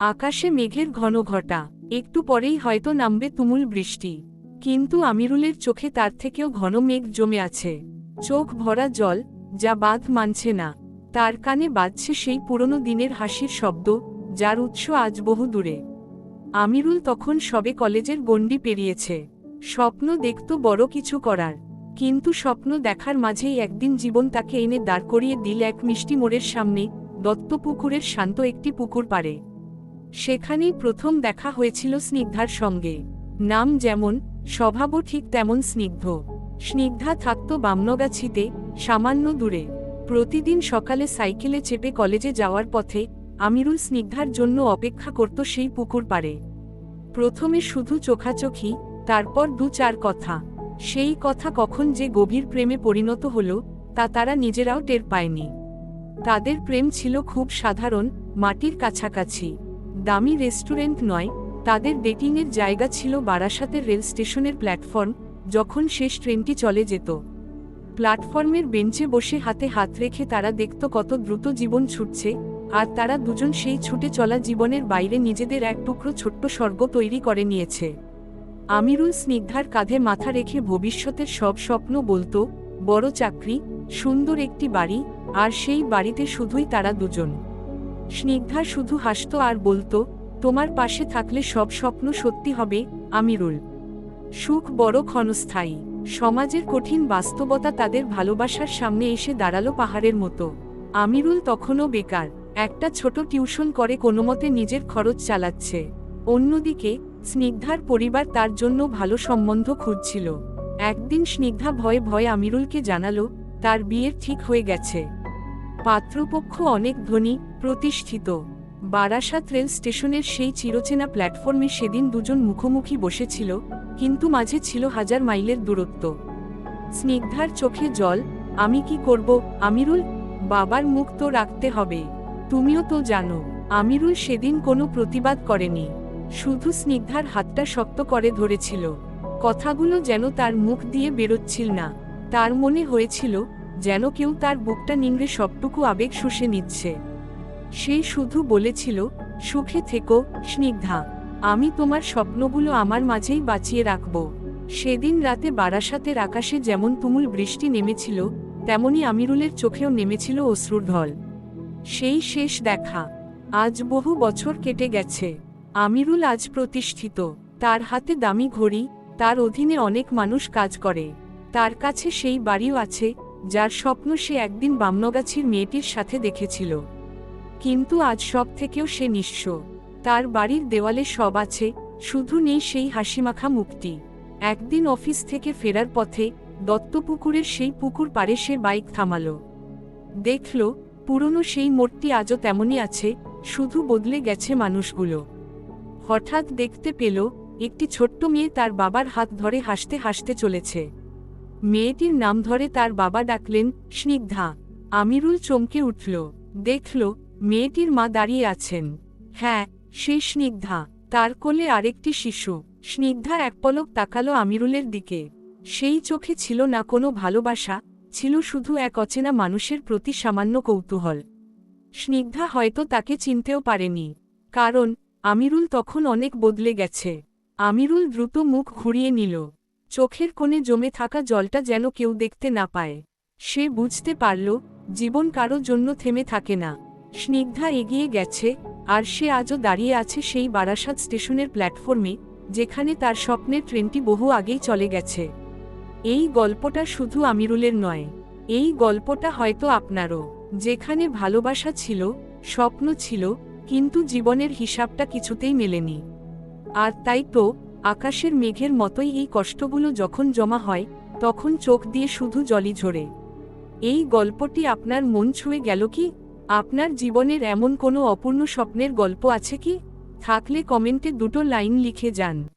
আকাশে মেঘের ঘন ঘটা একটু পরেই হয়তো নামবে তুমুল বৃষ্টি। কিন্তু আমিরুলের চোখে তার থেকেও ঘন মেঘ জমে আছে। চোখ ভরা জল, যা বাঁধ মানছে না। তার কানে বাজছে সেই পুরনো দিনের হাসির শব্দ, যার উৎস আজ বহু দূরে। আমিরুল তখন সবে কলেজের গণ্ডি পেরিয়েছে। স্বপ্ন দেখত বড় কিছু করার। কিন্তু স্বপ্ন দেখার মাঝেই একদিন জীবন তাকে এনে দাঁড় করিয়ে দিল এক মিষ্টি মোড়ের সামনে, দত্তপুকুরের শান্ত একটি পুকুর পারে সেখানেই প্রথম দেখা হয়েছিল স্নিগ্ধার সঙ্গে। নাম যেমন, স্বভাবও ঠিক তেমন স্নিগ্ধ। স্নিগ্ধা থাকত বামনগাছিতে, সামান্য দূরে। প্রতিদিন সকালে সাইকেলে চেপে কলেজে যাওয়ার পথে, আমিরুল স্নিগ্ধার জন্য অপেক্ষা করত সেই পুকুর পারে প্রথমে শুধু চোখাচোখি, তারপর দু চার কথা। সেই কথা কখন যে গভীর প্রেমে পরিণত হল, তা তারা নিজেরাও টের পায়নি। তাদের প্রেম ছিল খুব সাধারণ, মাটির কাছাকাছি। দামি রেস্টুরেন্ট নয়, তাদের ডেটিংয়ের জায়গা ছিল বারাসাতের রেল স্টেশনের প্ল্যাটফর্ম, যখন শেষ ট্রেনটি চলে যেত। প্ল্যাটফর্মের বেঞ্চে বসে হাতে হাত রেখে তারা দেখত কত দ্রুত জীবন ছুটছে, আর তারা দুজন সেই ছুটে চলা জীবনের বাইরে নিজেদের এক টুকরো ছোট্ট স্বর্গ তৈরি করে নিয়েছে। আমিরুল স্নিগ্ধার কাঁধে মাথা রেখে ভবিষ্যতের সব স্বপ্ন বলতো, বড় চাকরি, সুন্দর একটি বাড়ি, আর সেই বাড়িতে শুধুই তারা দুজন। স্নিগ্ধা শুধু হাসত আর বলতো, তোমার পাশে থাকলে সব স্বপ্ন সত্যি হবে, আমিরুল। সুখ বড় ক্ষণস্থায়ী। সমাজের কঠিন বাস্তবতা তাদের ভালোবাসার সামনে এসে দাঁড়াল পাহাড়ের মতো। আমিরুল তখনও বেকার। একটা ছোট টিউশন করে কোনোমতে নিজের খরচ চালাচ্ছে। অন্যদিকে, স্নিগ্ধার পরিবার তার জন্য ভালো সম্বন্ধ খুঁজছিল। একদিন স্নিগ্ধা ভয়ে ভয়ে আমিরুলকে জানালো, তার বিয়ের ঠিক হয়ে গেছে। পাত্রপক্ষ অনেক ধনী, প্রতিষ্ঠিত। বারাসাত রেল স্টেশনের সেই চিরচেনা প্ল্যাটফর্মে সেদিন দুজন মুখোমুখি বসেছিল, কিন্তু মাঝে ছিল হাজার মাইলের দূরত্ব। স্নিগ্ধার চোখে জল, আমি কি করব, আমিরুল? বাবার মুখ তো রাখতে হবে। তুমিও তো জানো, আমিরুল সেদিন কোনো প্রতিবাদ করেনি। শুধু স্নিগ্ধার হাতটা শক্ত করে ধরেছিল। কথাগুলো যেন তার মুখ দিয়ে বেরোচ্ছিল না। তার মনে হয়েছিল যেন কেউ তার বুকটা নিংড়ে সবটুকু আবেগ শুষে নিচ্ছে। সে শুধু বলেছিল, সুখে থেকো, স্নিগ্ধা। আমি তোমার স্বপ্নগুলো আমার মাঝেই বাঁচিয়ে রাখব। সেদিন রাতে বারাসাতের আকাশে যেমন তুমুল বৃষ্টি নেমেছিল, তেমনি আমিরুলের চোখেও নেমেছিল অশ্রুর ঢল। সেই শেষ দেখা। আজ বহু বছর কেটে গেছে। আমিরুল আজ প্রতিষ্ঠিত। তার হাতে দামি ঘড়ি, তার অধীনে অনেক মানুষ কাজ করে। তার কাছে সেই বাড়িও আছে যার স্বপ্ন সে একদিন বামনগাছির মেয়েটির সাথে দেখেছিল। কিন্তু আজ সব থেকেও সে নিঃস্ব। তার বাড়ির দেওয়ালে সব আছে, শুধু নেই সেই হাসিমাখা মুক্তি। একদিন অফিস থেকে ফেরার পথে দত্তপুকুরের সেই পুকুর পাড়ে সে বাইক থামাল। দেখল, পুরনো সেই মোড়টি আজও তেমনই আছে, শুধু বদলে গেছে মানুষগুলো। হঠাৎ দেখতে পেল, একটি ছোট্ট মেয়ে তার বাবার হাত ধরে হাসতে হাসতে চলেছে। মেয়েটির নাম ধরে তার বাবা ডাকলেন, স্নিগ্ধা। আমিরুল চমকে উঠল। দেখল, মেয়েটির মা দাঁড়িয়ে আছেন। হ্যাঁ সে স্নিগ্ধা। তার কোলে আরেকটি শিশু। স্নিগ্ধা এক পলক তাকালো আমিরুলের দিকে। সেই চোখে ছিল না কোনো ভালোবাসা, ছিল শুধু এক অচেনা মানুষের প্রতি সামান্য কৌতূহল। স্নিগ্ধা হয়তো তাকে চিনতেও পারেনি। কারণ, আমিরুল তখন অনেক বদলে গেছে। আমিরুল দ্রুত মুখ ঘুরিয়ে নিল। চোখের কোণে জমে থাকা জলটা যেন কেউ দেখতে না পায়। সে বুঝতে পারল, জীবন কারও জন্য থেমে থাকে না। স্নিগ্ধা এগিয়ে গেছে, আর সে আজও দাঁড়িয়ে আছে সেই বারাসাত স্টেশনের প্ল্যাটফর্মে, যেখানে তার স্বপ্নের ট্রেনটি বহু আগেই চলে গেছে। এই গল্পটা শুধু আমিরুলের নয়, এই গল্পটা হয়তো আপনারও। যেখানে ভালোবাসা ছিল, স্বপ্ন ছিল, কিন্তু জীবনের হিসাবটা কিছুতেই মেলেনি। আর তাই তো আকাশের মেঘের মতোই এই কষ্টগুলো যখন জমা হয়, তখন চোখ দিয়ে শুধু জলি ঝরে। এই গল্পটি আপনার মন ছুঁয়ে গেল কি? আপনার জীবনের এমন কোনো অপূর্ণ স্বপ্নের গল্প আছে কি? থাকলে কমেন্টে দুটো লাইন লিখে যান।